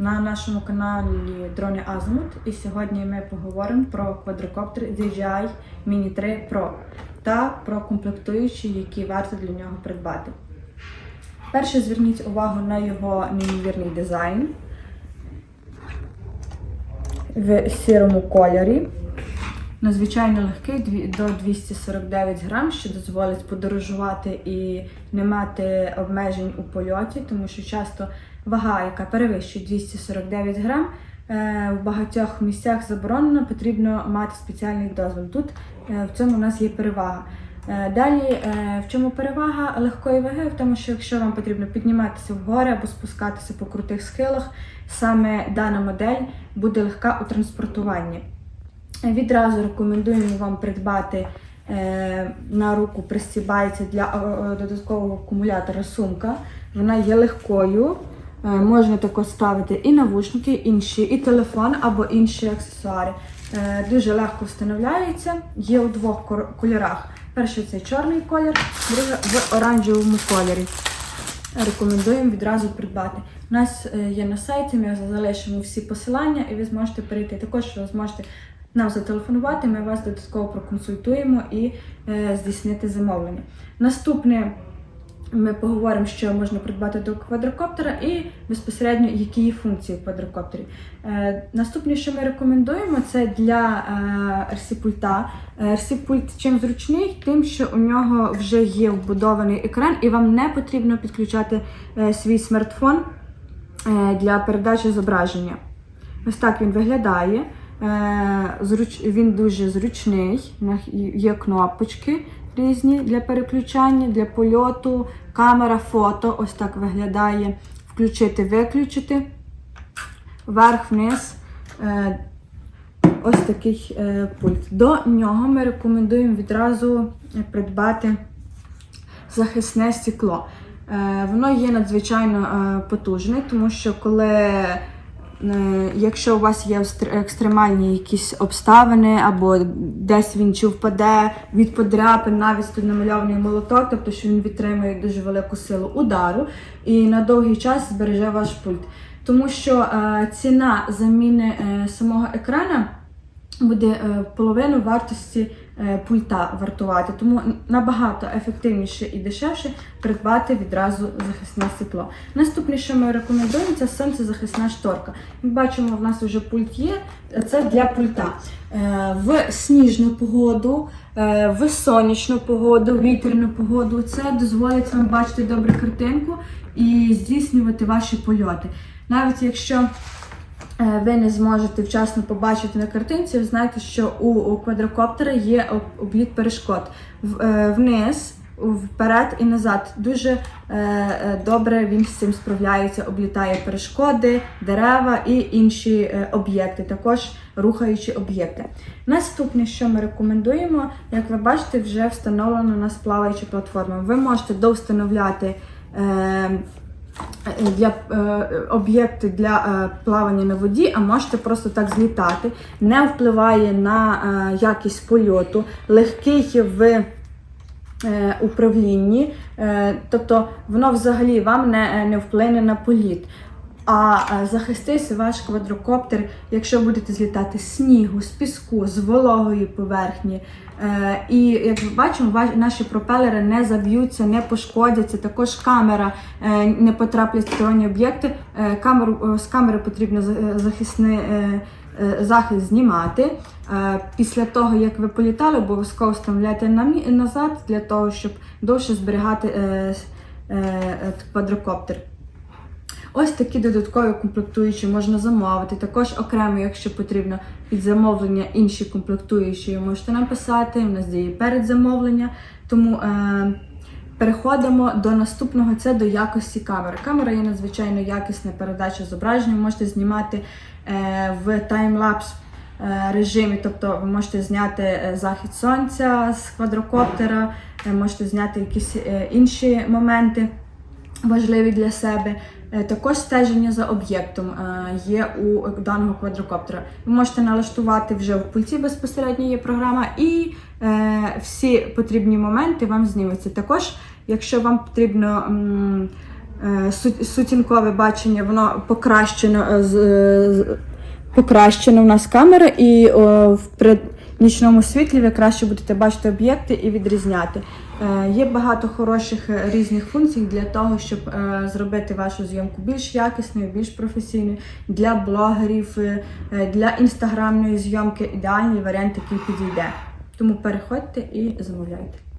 на нашому каналі Дрони Азимут. І сьогодні ми поговоримо про квадрокоптер DJI Mini 3 Pro та про комплектуючі, які варто для нього придбати. Перше зверніть увагу на його неймовірний дизайн в сірому кольорі. Надзвичайно легкий до 249 грам, що дозволить подорожувати і не мати обмежень у польоті, тому що часто вага, яка перевищує 249 грам, е, в багатьох місцях заборонено, потрібно мати спеціальний дозвіл. Тут е, в цьому у нас є перевага. Е, Далі, в чому перевага легкої ваги? В тому, що якщо вам потрібно підніматися вгори або спускатися по крутих схилах, саме дана модель буде легка у транспортуванні. Відразу рекомендуємо вам придбати на руку пристібається для додаткового акумулятора сумка. Вона є легкою. Е, можна також ставити і навушники, інші, і телефон або інші аксесуари. Е, дуже легко встановляється. Є у двох кольорах. Перший це чорний колір, другий в оранжевому кольорі. Рекомендуємо відразу придбати. У нас е, є на сайті, ми залишимо всі посилання, і ви зможете перейти. Також ви зможете нам зателефонувати, ми вас додатково проконсультуємо і здійснити замовлення. Наступне ми поговоримо, що можна придбати до квадрокоптера і безпосередньо які є функції в квадрокоптері. Е, наступне, що ми рекомендуємо, це для е, RC-пульта. Е, RC-пульт чим зручний, тим, що у нього вже є вбудований екран, і вам не потрібно підключати е, свій смартфон е, для передачі зображення. Ось так він виглядає. Е, зруч... Він дуже зручний. Є кнопочки різні для переключання, для польоту, камера, фото. Ось так виглядає. Включити, виключити. Вверх-вниз. Е, Ось такий е, пульт. До нього ми рекомендуємо відразу придбати захисне стекло. Е, Воно є надзвичайно е, потужне, тому що коли, е, якщо у вас є екстремальні якісь обставини, або десь він чи впаде від подряпин, навіть тут намальований молоток, тобто що він відтримує дуже велику силу удару і на довгий час збереже ваш пульт. Тому що е, ціна заміни е, самого екрана буде е, половину вартості е, пульта вартувати. Тому набагато ефективніше і дешевше придбати відразу захисне стекло. Наступне, що ми рекомендуємо, це сонцезахисна шторка. Ми бачимо, в нас вже пульт є. Це для пульта. Е, В сніжну погоду, е, в сонячну погоду, вітряну погоду. Це дозволить вам бачити добре картинку і здійснювати ваші польоти. Навіть якщо е, ви не зможете вчасно побачити на картинці, ви знаєте, що у, квадрокоптера є обліт перешкод е, вниз, вперед і назад. Дуже е, е, добре він з цим справляється, облітає перешкоди, дерева і інші е, об'єкти, також рухаючі об'єкти. Наступне, що ми рекомендуємо, як ви бачите, вже встановлена у нас плаваюча платформа. Ви можете довстановляти. Е, для е, об'єкти для е, плавання на воді, а можете просто так злітати. Не впливає на якість польоту, легкий в управлінні, тобто воно взагалі вам не, не вплине на політ. А захиститься ваш квадрокоптер, якщо будете злітати з снігу, з піску, з вологої поверхні. Е, І як ми бачимо, наші пропелери не заб'ються, не пошкодяться. Також камера е, не потраплять в сторонні об'єкти. Е, Камеру з камери потрібно захисний захист знімати. Після того, як ви політали, обов'язково вставляйте назад для того, щоб довше зберігати квадрокоптер. Ось такі додаткові комплектуючі можна замовити. Також окремо, якщо потрібно під замовлення інші комплектуючі, можете нам писати. У нас діє передзамовлення. Тому е, переходимо до наступного це до якості камери. Камера є надзвичайно якісна передача зображення. Ви можете знімати е, в таймлапс е, режимі, тобто ви можете зняти е, захід сонця з квадрокоптера, е, можете зняти якісь інші моменти важливі для себе. Е, Також стеження за об'єктом е, є у даного квадрокоптера. Ви можете налаштувати вже в пульті безпосередньо є програма, і е, всі потрібні моменти вам знімуться. Також, якщо вам потрібно сутінкове бачення, воно покращено з, покращено в нас камера, і о, нічному світлі ви краще будете бачити об'єкти і відрізняти. Е, Є багато хороших е, різних функцій для того, щоб е, зробити вашу зйомку більш якісною, більш професійною для блогерів, для інстаграмної зйомки ідеальний варіант, який підійде. Тому переходьте і замовляйте.